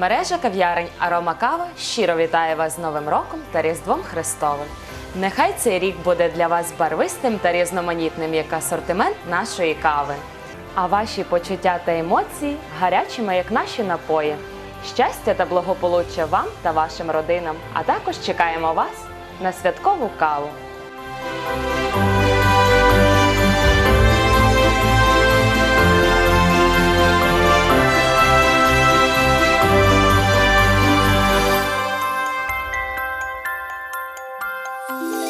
Мережа кав'ярень Арома Кава щиро вітає вас з Новим роком та Різдвом Христовим. Нехай цей рік буде для вас барвистим та різноманітним як асортимент нашої кави. А ваші почуття та емоції гарячими, як наші напої. Щастя та благополуччя вам та вашим родинам, а також чекаємо вас на святкову каву. Bye.